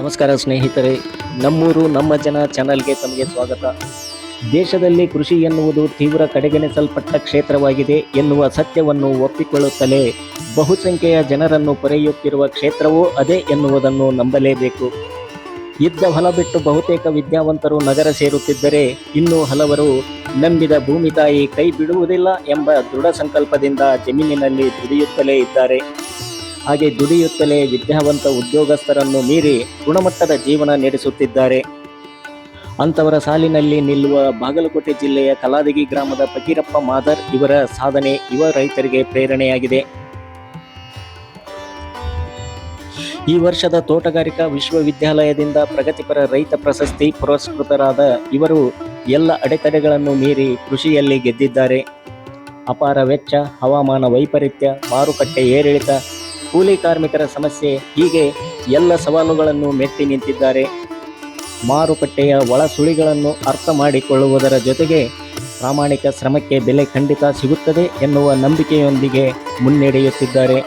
ನಮಸ್ಕಾರ ಸ್ನೇಹಿತರೆ, ನಮ್ಮೂರು, ನಮ್ಮ ಜನ ಚಾನಲ್ಗೆ ತಮಗೆ ಸ್ವಾಗತ. ದೇಶದಲ್ಲಿ ಕೃಷಿ ಎನ್ನುವುದು ತೀವ್ರ ಕಡೆಗಣಿಸಲ್ಪಟ್ಟ ಕ್ಷೇತ್ರವಾಗಿದೆ ಎನ್ನುವ ಸತ್ಯವನ್ನು ಒಪ್ಪಿಕೊಳ್ಳುತ್ತಲೇ ಬಹುಸಂಖ್ಯೆಯ ಜನರನ್ನು ಪೊರೆಯುತ್ತಿರುವ ಕ್ಷೇತ್ರವೂ ಅದೇ ಎನ್ನುವುದನ್ನು ನಂಬಲೇಬೇಕು. ಇದ್ದ ಹೊಲ ಬಿಟ್ಟು ಬಹುತೇಕ ವಿದ್ಯಾವಂತರು ನಗರ ಸೇರುತ್ತಿದ್ದರೆ ಇನ್ನು ಹಲವರು ನಂಬಿದ ಭೂಮಿ ತಾಯಿ ಕೈ ಬಿಡುವುದಿಲ್ಲ ಎಂಬ ದೃಢ ಸಂಕಲ್ಪದಿಂದ ಜಮೀನಿನಲ್ಲಿ ದುಡಿಯುತ್ತಲೇ ಇದ್ದಾರೆ. ಹಾಗೆ ದುಡಿಯುತ್ತಲೇ ವಿದ್ಯಾವಂತ ಉದ್ಯೋಗಸ್ಥರನ್ನು ಮೀರಿ ಗುಣಮಟ್ಟದ ಜೀವನ ನಡೆಸುತ್ತಿದ್ದಾರೆ. ಅಂಥವರ ಸಾಲಿನಲ್ಲಿ ನಿಲ್ಲುವ ಬಾಗಲಕೋಟೆ ಜಿಲ್ಲೆಯ ಕಲಾದಗಿ ಗ್ರಾಮದ ಫಕೀರಪ್ಪ ಮಾದರ್ ಇವರ ಸಾಧನೆ ಯುವ ರೈತರಿಗೆ ಪ್ರೇರಣೆಯಾಗಿದೆ. ಈ ವರ್ಷದ ತೋಟಗಾರಿಕಾ ವಿಶ್ವವಿದ್ಯಾಲಯದಿಂದ ಪ್ರಗತಿಪರ ರೈತ ಪ್ರಶಸ್ತಿ ಪುರಸ್ಕೃತರಾದ ಇವರು ಎಲ್ಲ ಅಡೆತಡೆಗಳನ್ನು ಮೀರಿ ಕೃಷಿಯಲ್ಲಿ ಗೆದ್ದಿದ್ದಾರೆ. ಅಪಾರ ವೆಚ್ಚ, ಹವಾಮಾನ ವೈಪರೀತ್ಯ, ಮಾರುಕಟ್ಟೆ ಏರಿಳಿತ ಕೂಲಿ ಕಾರ್ಮಿಕರ ಸಮಸ್ಯೆ, ಹೀಗೆ ಎಲ್ಲ ಸವಾಲುಗಳನ್ನು ಮೆಟ್ಟಿ ನಿಂತಿದ್ದಾರೆ. ಮಾರುಕಟ್ಟೆಯ ಒಳ ಸುಳಿಗಳನ್ನು ಅರ್ಥ ಮಾಡಿಕೊಳ್ಳುವುದರ ಜೊತೆಗೆ ಪ್ರಾಮಾಣಿಕ ಶ್ರಮಕ್ಕೆ ಬೆಲೆ ಖಂಡಿತ ಸಿಗುತ್ತದೆ ಎನ್ನುವ ನಂಬಿಕೆಯೊಂದಿಗೆ ಮುನ್ನಡೆಯುತ್ತಿದ್ದಾರೆ.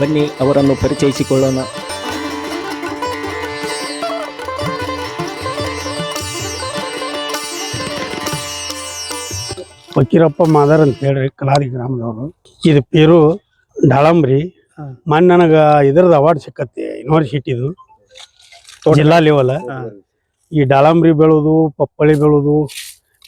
ಬನ್ನಿ, ಅವರನ್ನು ಪರಿಚಯಿಸಿಕೊಳ್ಳೋಣ. ಫಕೀರಪ್ಪ ಮಾದರ್ ಅಂತ ಹೇಳ್ರಿ, ಕಲಾರಿ ಗ್ರಾಮದವರು. ಇದು ಪೇರು ದಾಳಂಬ್ರಿ ಮೊನ್ನೆ ನನಗ ಇದ್ರದ್ದು ಅವಾರ್ಡ್ ಸಿಕ್ಕತ್ತೆ ಯೂನಿವರ್ಸಿಟಿದು ಜಿಲ್ಲಾ ಲೆವೆಲ್ ಈ ಡಾಳಂಬ್ರಿ ಬೆಳೋದು ಪಪ್ಪಳಿ ಬೆಳೋದು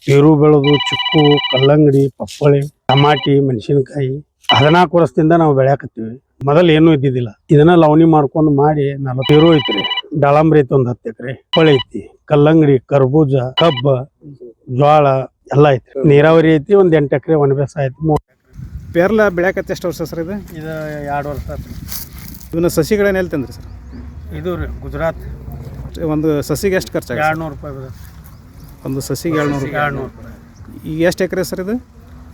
ಪೇರು ಬೆಳೆದು ಚಿಕ್ಕು ಕಲ್ಲಂಗಡಿ ಪಪ್ಪಳಿ ಟಮಾಟಿ ಮೆಣಸಿನಕಾಯಿ ಹದಿನಾಲ್ಕು ವರ್ಷದಿಂದ ನಾವು ಬೆಳ್ಯಾಕತ್ತೀವಿ. ಮೊದಲು ಏನೂ ಇದ್ದಿದ್ದಿಲ್ಲ. ಇದನ್ನ ಲವಣಿ ಮಾಡ್ಕೊಂಡು ಮಾಡಿ ನಲವತ್ತು ಪೇರು ಐತ್ರಿ. ಡಾಳಂಬ್ರಿ ಐತಿ ಒಂದು ಹತ್ತು ಎಕರೆ. ಪಪ್ಪಳಿ ಐತಿ ಕಲ್ಲಂಗಡಿ ಕರ್ಬೂಜ ಕಬ್ಬ ಜೋಳ ಎಲ್ಲ ಐತಿ ನೀರಾವರಿ ಐತಿ ಒಂದ್ ಎಂಟು ಎಕರೆ ಒಣ ಐತಿ ಮೂರ್ ಪೇರ್ಲ ಬೆಳ್ಯಾಕತ್ತೆ ಎಷ್ಟು ವರ್ಷ ಸರ್ ಇದು? ಇದು ಎರಡು ವರ್ಷ ಆತು ಇವನ್ನ ಸಸಿಗಳೇನು ಹೇಳ್ತಂದ್ರಿ ತಂದ್ರಿ ಸರ್? ಇದು ರೀ ಗುಜರಾತ್. ಒಂದು ಸಸಿಗೆ ಎಷ್ಟು ಖರ್ಚಾಗ ಎರಡು ನೂರು ರೂಪಾಯಿ ಒಂದು ಸಸಿಗೆ ಏಳ್ನೂರು ಎರಡು ನೂರು ರೂಪಾಯಿ. ಈಗ ಎಷ್ಟು ಎಕರೆ ಸರ್ ಇದು?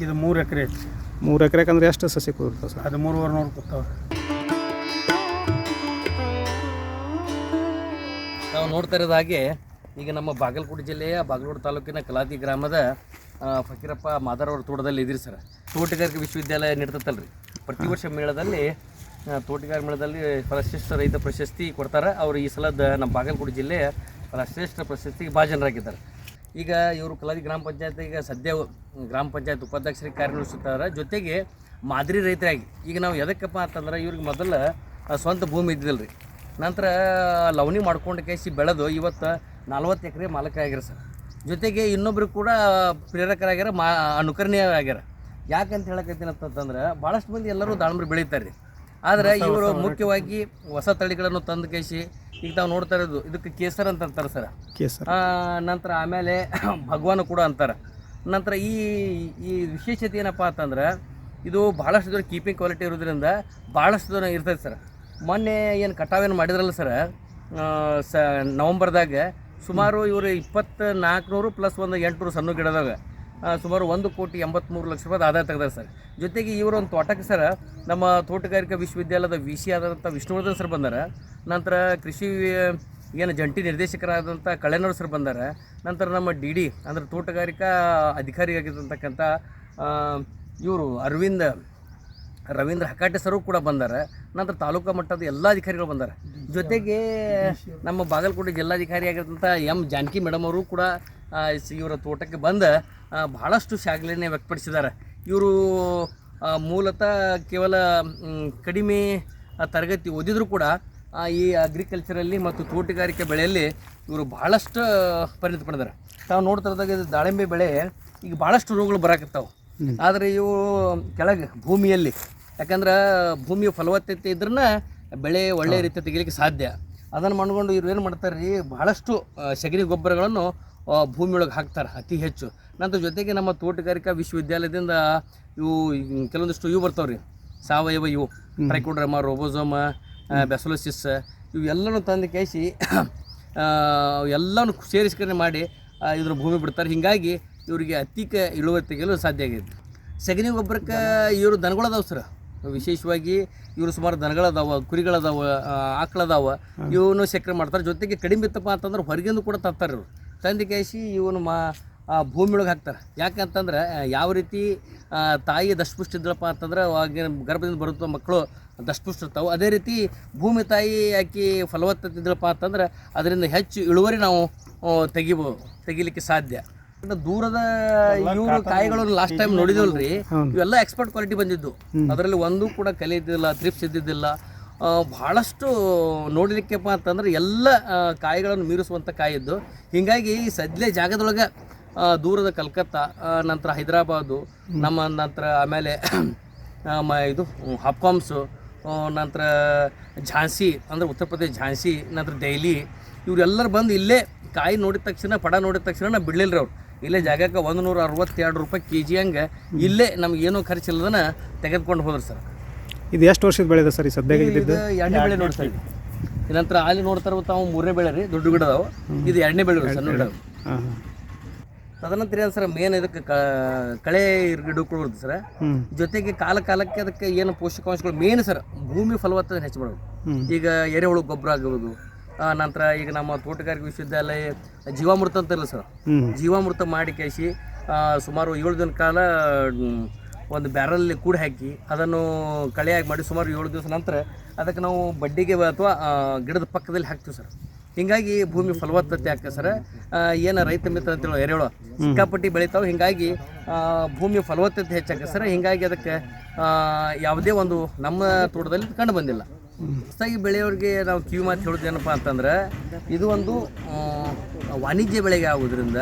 ಇದು ಮೂರು ಎಕರೆ ಐತಿ. ಮೂರು ಎಕರೆಗೆ ಅಂದ್ರೆ ಎಷ್ಟು ಸಸಿ ಕೂರ್ತದೆ ಸರ್? ಅದು ಮೂರುವರೆ ನೂರು ಕೊಡ್ತಾವೆ ನಾವು ನೋಡ್ತಾ ಇರೋದಾಗೆ ಹಾಗೆ ಈಗ ನಮ್ಮ ಬಾಗಲಕೋಟೆ ಜಿಲ್ಲೆಯ ಬಾಗಲಕೋಟೆ ತಾಲೂಕಿನ ಕಲಾತಿ ಗ್ರಾಮದ ಫಕೀರಪ್ಪ ಮಾದರ್ ಅವ್ರ ತೋಟದಲ್ಲಿ ಇದ್ದೀರಿ ಸರ್. ತೋಟಗಾರಿಕೆ ವಿಶ್ವವಿದ್ಯಾಲಯ ನೀಡ್ತತ್ತಲ್ರಿ ಪ್ರತಿ ವರ್ಷ ಮೇಳದಲ್ಲಿ ತೋಟಗಾರಿಕೆ ಮೇಳದಲ್ಲಿ ಫಲಶ್ರೇಷ್ಠ ರೈತ ಪ್ರಶಸ್ತಿ ಕೊಡ್ತಾರೆ. ಅವರು ಈ ಸಲದ ನಮ್ಮ ಬಾಗಲಕೋಟೆ ಜಿಲ್ಲೆಯ ಫಲಶ್ರೇಷ್ಠ ಪ್ರಶಸ್ತಿಗೆ ಭಾಜನರಾಗಿದ್ದಾರೆ. ಈಗ ಇವರು ಕಲಾದಿ ಗ್ರಾಮ ಪಂಚಾಯತ್, ಈಗ ಸದ್ಯ ಗ್ರಾಮ ಪಂಚಾಯತ್ ಉಪಾಧ್ಯಕ್ಷರಿಗೆ ಕಾರ್ಯನಿರ್ವಹಿಸುತ್ತಾರೆ. ಜೊತೆಗೆ ಮಾದರಿ ರೈತರಾಗಿ, ಈಗ ನಾವು ಎದಕ್ಕಪ್ಪ ಅಂತಂದ್ರೆ ಇವ್ರಿಗೆ ಮೊದಲು ಸ್ವಂತ ಭೂಮಿ ಇದ್ದಿಲ್ಲ ರೀ ನಂತರ ಲವಣಿ ಮಾಡ್ಕೊಂಡು ಕೇಸಿ ಬೆಳೆದು ಇವತ್ತು ನಲ್ವತ್ತು ಎಕರೆ ಮಾಲಕ ಆಗಿರ ಸರ್. ಜೊತೆಗೆ ಇನ್ನೊಬ್ರು ಕೂಡ ಪ್ರೇರಕರಾಗ್ಯಾರ ಮಾ ಅನುಕರಣೀಯ ಆಗ್ಯಾರ ಯಾಕಂತ ಹೇಳಕತ್ತೀನಿ ಅಂತಂದ್ರೆ ಭಾಳಷ್ಟು ಮಂದಿ ಎಲ್ಲರೂ ದಾಳಂಬ್ರಿ ಬೆಳೀತಾರೆ ರೀ. ಆದರೆ ಇವರು ಮುಖ್ಯವಾಗಿ ಹೊಸ ತಳಿಗಳನ್ನು ತಂದು ಕೈಸಿ ಈಗ ತಾವು ನೋಡ್ತಾ ಇರೋದು ಇದಕ್ಕೆ ಕೇಸರ್ ಅಂತ ಅಂತಾರೆ ಸರ್. ಕೇಸರ್. ಆ, ನಂತರ ಆಮೇಲೆ ಭಗವಾನ್ ಕೂಡ ಅಂತಾರೆ. ನಂತರ ಈ ಈ ವಿಶೇಷತೆ ಏನಪ್ಪ ಅಂತಂದ್ರೆ ಇದು ಭಾಳಷ್ಟು ದೂರ ಕೀಪಿಂಗ್ ಕ್ವಾಲಿಟಿ ಇರೋದ್ರಿಂದ ಭಾಳಷ್ಟು ದೂರ ಇರ್ತೈತೆ ಸರ್. ಮೊನ್ನೆ ಏನು ಕಟಾವೇನು ಮಾಡಿದ್ರಲ್ಲ ಸರ್ ಸ ನವಂಬರ್ದಾಗ ಸುಮಾರು ಇವರು ಇಪ್ಪತ್ತು ನಾಲ್ಕುನೂರು ಪ್ಲಸ್ ಒಂದು ಎಂಟುನೂರು ಸಣ್ಣ ಗಿಡದಾಗ ಸುಮಾರು ಒಂದು ಕೋಟಿ ಎಂಬತ್ತ್ಮೂರು ಲಕ್ಷ ರೂಪಾಯಿ ಆದಾಯ ತೆಗೆದಾರೆ ಸರ್. ಜೊತೆಗೆ ಇವರು ಒಂದು ತೋಟಕ್ಕೆ ಸರ್, ನಮ್ಮ ತೋಟಗಾರಿಕಾ ವಿಶ್ವವಿದ್ಯಾಲಯದ ವಿ ಸಿ ಆದಂಥ ವಿಷ್ಣುವರ್ಧನ್ ಸರ್ ಬಂದಾರ. ನಂತರ ಕೃಷಿ, ಏನು ಜಂಟಿ ನಿರ್ದೇಶಕರಾದಂಥ ಕಳೆನವ್ರು ಸರ್ ಬಂದಾರ. ನಂತರ ನಮ್ಮ ಡಿ ಡಿ, ಅಂದ್ರೆ ತೋಟಗಾರಿಕಾ ಅಧಿಕಾರಿಯಾಗಿರ್ತಕ್ಕಂಥ ಇವರು ಅರವಿಂದ್, ರವೀಂದ್ರ ಹಕಾಟೆ ಸರು ಕೂಡ ಬಂದಾರ. ನಂತರ ತಾಲೂಕಾ ಮಟ್ಟದ ಎಲ್ಲ ಅಧಿಕಾರಿಗಳು ಬಂದಾರ. ಜೊತೆಗೆ ನಮ್ಮ ಬಾಗಲಕೋಟೆ ಜಿಲ್ಲಾಧಿಕಾರಿ ಆಗಿರ್ತಂಥ ಎಂ ಜಾನಕಿ ಮೇಡಮ್ ಅವರು ಕೂಡ ಇವರ ತೋಟಕ್ಕೆ ಬಂದು ಭಾಳಷ್ಟು ಬಹಳಷ್ಟು ಶಾಗಲೆಯನ್ನು ವ್ಯಕ್ತಪಡಿಸಿದ್ದಾರೆ. ಇವರು ಮೂಲತಃ ಕೇವಲ ಕಡಿಮೆ ತರಗತಿ ಓದಿದರೂ ಕೂಡ ಈ ಅಗ್ರಿಕಲ್ಚರಲ್ಲಿ ಮತ್ತು ತೋಟಗಾರಿಕೆ ಬೆಳೆಯಲ್ಲಿ ಇವರು ಬಹಳಷ್ಟು ಪರಿಣಿತ ಪಡೆದಾರೆ ತಾವು ನೋಡ್ತಾ ಇದ್ದಾಗ ಇದು ದಾಳಿಂಬೆ ಬೆಳೆ ಈಗ ಭಾಳಷ್ಟು ರೋಗಗಳು ಬರಾಕತ್ತಾವೆ. ಆದರೆ ಇವು ಕೆಳಗೆ ಭೂಮಿಯಲ್ಲಿ ಯಾಕಂದ್ರೆ ಭೂಮಿಯ ಫಲವತ್ತತೆ ಇದ್ರನ್ನ ಬೆಳೆ ಒಳ್ಳೆ ರೀತಿ ತೆಗಿಲಿಕ್ಕೆ ಸಾಧ್ಯ. ಅದನ್ನು ಮಾಡ್ಕೊಂಡು ಇವ್ರು ಏನು ಮಾಡ್ತಾರೆ ರೀ ಭಾಳಷ್ಟು ಸಗಣಿ ಗೊಬ್ಬರಗಳನ್ನು ಭೂಮಿಯೊಳಗೆ ಹಾಕ್ತಾರೆ ಅತಿ ಹೆಚ್ಚು. ನಂತರ ಜೊತೆಗೆ ನಮ್ಮ ತೋಟಗಾರಿಕಾ ವಿಶ್ವವಿದ್ಯಾಲಯದಿಂದ ಇವು ಕೆಲವೊಂದಿಷ್ಟು ಇವು ಬರ್ತಾವ್ರಿ. ಸಾವಯವ ಇವು ಟ್ರೈಕೋಡ್ರಮ ರೋಬೋಸೋಮ ಬೆಸಲೋಸಿಸ್ ಇವೆಲ್ಲನೂ ತಂದು ಕೇಸಿ ಎಲ್ಲನೂ ಸೇರಿಸ್ಕರಣೆ ಮಾಡಿ ಇದ್ರ ಭೂಮಿ ಬಿಡ್ತಾರೆ. ಹೀಗಾಗಿ ಇವರಿಗೆ ಅತೀಕ ಇಳುವರಿ ತೆಗೆಯಲು ಸಾಧ್ಯ ಆಗಿದೆ ಸಗಣಿ ಗೊಬ್ಬರಕ್ಕೆ ಇವರು ದನಗಳದಾವ ಸರ್. ವಿಶೇಷವಾಗಿ ಇವರು ಸುಮಾರು ದನಗಳದಾವ ಕುರಿಗಳದಾವ ಆಕಳದಾವ ಇವನು ಸಕ್ರೆ ಮಾಡ್ತಾರೆ. ಜೊತೆಗೆ ಕಡಿಮೆ ಇತ್ತಪ್ಪ ಅಂತಂದ್ರೆ ಹೊರಗಿಂದ ಕೂಡ ತರ್ತಾರೆ ಇವರು. ತಂದೆ ಕೇಸಿ ಇವನು ಮಾ ಆ, ಭೂಮಿ ಒಳಗೆ ಹಾಕ್ತಾರೆ. ಯಾಕಂತಂದ್ರೆ ಯಾವ ರೀತಿ ತಾಯಿ ದಷ್ಟಪುಷ್ಟ ಇದ್ದಳಪ್ಪ ಅಂತಂದ್ರೆ ಅವಾಗ ಗರ್ಭದಿಂದ ಬರುತ್ತೋ ಮಕ್ಕಳು ದಷ್ಟಪುಷ್ಟ ಇರ್ತಾವೆ. ಅದೇ ರೀತಿ ಭೂಮಿ ತಾಯಿ ಆಕಿ ಫಲವತ್ತತೆ ಇದ್ದಳಪ್ಪ ಅಂತಂದ್ರೆ ಅದರಿಂದ ಹೆಚ್ಚು ಇಳುವರಿ ನಾವು ತೆಗಿಬೋ ತೆಗಿಬೋದು ತೆಗಿಲಿಕ್ಕೆ ಸಾಧ್ಯ. ದೂರದ ಇವರು ಕಾಯಿಗಳು ಲಾಸ್ಟ್ ಟೈಮ್ ನೋಡಿದವಲ್ರಿ? ಇವೆಲ್ಲ ಎಕ್ಸ್ಪರ್ಟ್ ಕ್ವಾಲಿಟಿ ಬಂದಿದ್ದು. ಅದರಲ್ಲಿ ಒಂದು ಕೂಡ ಕಲೆ ಇದ್ದಿಲ್ಲ ತ್ರಿಪ್ಸ್ ಇದ್ದಿದ್ದಿಲ್ಲ. ಬಹಳಷ್ಟು ನೋಡಲಿಕ್ಕೆಪ್ಪ ಅಂತಂದ್ರೆ ಎಲ್ಲ ಕಾಯಿಗಳನ್ನು ಮೀರಿಸುವಂಥ ಕಾಯಿದ್ದು. ಹೀಗಾಗಿ ಈ ಸದ್ಯ ಜಾಗದೊಳಗೆ ದೂರದ ಕಲ್ಕತ್ತಾ ನಂತರ ಹೈದರಾಬಾದು ನಮ್ಮ ನಂತರ ಆಮೇಲೆ ಮ ಇದು ಹಪ್ಕಾಮ್ಸು ನಂತರ ಝಾನ್ಸಿ ಅಂದರೆ ಉತ್ತರ ಪ್ರದೇಶ ಝಾನ್ಸಿ ನಂತರ ದೆಹಲಿ ಇವರೆಲ್ಲರೂ ಬಂದು ಇಲ್ಲೇ ಕಾಯಿ ನೋಡಿದ ತಕ್ಷಣ ಪಡ ನೋಡಿದ ತಕ್ಷಣ ಬಿಡಲಿಲ್ಲ ಬಿಡ್ಲಿಲ್ಲ ಅವ್ರು. ಇಲ್ಲೇ ಜಾಗಕ್ಕೆ ಒಂದು ನೂರ ಅರವತ್ತೆರಡು ರೂಪಾಯಿ ಕೆ ಜಿ ಹಂಗೆ ಇಲ್ಲೇ ನಮ್ಗೆ ಏನೂ ಖರ್ಚಿಲ್ಲದನ್ನ ತೆಗೆದುಕೊಂಡು ಹೋದ್ರು ಸರ್. ಇದು ಎಷ್ಟು ವರ್ಷದ ಬೆಳೆದ ಸರ್ ಈ ಸದ್ಯಕ್ಕೆ ಇದು ಎರಡನೇ ಬೆಳೆ ನೋಡ್ತಾ ಸರ್ ನಂತರ ಅಲ್ಲಿ ನೋಡ್ತಾರ ತಾವು ಮೂರನೇ ಬೆಳೆ ರೀ ದೊಡ್ಡ ಗಿಡ ಅದಾವ ಇದು ಎರಡನೇ ಬೆಳೆ ಸಣ್ಣ ಗಿಡ ತದನಂತರ ಏನು ಸರ್ ಮೇನ್ ಇದಕ್ಕೆ ಕ- ಕಳೆ ಗಿಡಗಳು ಕೊಡೋದು ಸರ್. ಜೊತೆಗೆ ಕಾಲ ಕಾಲಕ್ಕೆ ಅದಕ್ಕೆ ಏನು ಪೋಷಕಾಂಶಗಳು ಮೇನ್ ಸರ್ ಭೂಮಿ ಫಲವತ್ತತೆ ಹೆಚ್ಚು ಮಾಡೋದು. ಈಗ ಎರೆಹುಳು ಗೊಬ್ಬರ ಆಗುವುದು ಆ, ನಂತರ ಈಗ ನಮ್ಮ ತೋಟಗಾರಿಕೆ ವಿಶ್ವವಿದ್ಯಾಲಯ ಜೀವಾಮೃತ ಅಂತ ಇಲ್ಲ ಸರ್? ಜೀವಾಮೃತ ಮಾಡಿ ಕೇಸಿ ಸುಮಾರು ಏಳು ದಿನ ಕಾಲ ಒಂದು ಬ್ಯಾರಲ್ಲಿ ಕೂಡಿ ಹಾಕಿ ಅದನ್ನು ಕಳೆಯಾಗಿ ಮಾಡಿ ಸುಮಾರು ಏಳು ದಿವಸ ನಂತರ ಅದಕ್ಕೆ ನಾವು ಬಡ್ಡಿಗೆ ಅಥವಾ ಗಿಡದ ಪಕ್ಕದಲ್ಲಿ ಹಾಕ್ತೀವಿ ಸರ್. ಹಿಂಗಾಗಿ ಭೂಮಿ ಫಲವತ್ತತೆ ಆಗ್ತದೆ ಸರ್. ಏನು ರೈತ ಮಿತ್ರ ಅಂತೇಳಿ ಎರೆಹುಳ ಸಿಕ್ಕಾಪಟ್ಟಿ ಬೆಳಿತಾವೆ. ಹಿಂಗಾಗಿ ಭೂಮಿ ಫಲವತ್ತತೆ ಹೆಚ್ಚಾಗ್ತದೆ ಸರ್. ಹಿಂಗಾಗಿ ಅದಕ್ಕೆ ಯಾವುದೇ ಒಂದು ನಮ್ಮ ತೋಟದಲ್ಲಿ ಕಂಡು ಬಂದಿಲ್ಲ. ಹೊಸದಾಗಿ ಬೆಳೆಯೋರಿಗೆ ನಾವು ಕಿವಿ ಮಾತು ಹೇಳೋದು ಏನಪ್ಪ ಅಂತಂದ್ರೆ, ಇದು ಒಂದು ವಾಣಿಜ್ಯ ಬೆಳೆಗೆ ಆಗೋದ್ರಿಂದ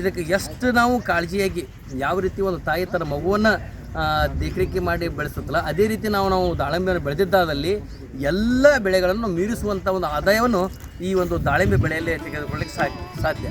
ಇದಕ್ಕೆ ಎಷ್ಟು ನಾವು ಕಾಳಜಿಯಾಗಿ ಯಾವ ರೀತಿ ಒಂದು ತಾಯಿ ತನ್ನ ಮಗುವನ್ನು ದೇಖರೇಖೆ ಮಾಡಿ ಬೆಳೆಸುತ್ತಲ್ಲ, ಅದೇ ರೀತಿ ನಾವು ನಾವು ದಾಳಿಂಬೆಯನ್ನು ಬೆಳೆದಿದ್ದಾದಲ್ಲಿ ಎಲ್ಲ ಬೆಳೆಗಳನ್ನು ಮೀರಿಸುವಂಥ ಒಂದು ಆದಾಯವನ್ನು ಈ ಒಂದು ದಾಳಿಂಬೆ ಬೆಳೆಯಲ್ಲಿ ತೆಗೆದುಕೊಳ್ಳಿಕ್ಕೆ ಸಾಧ್ಯ.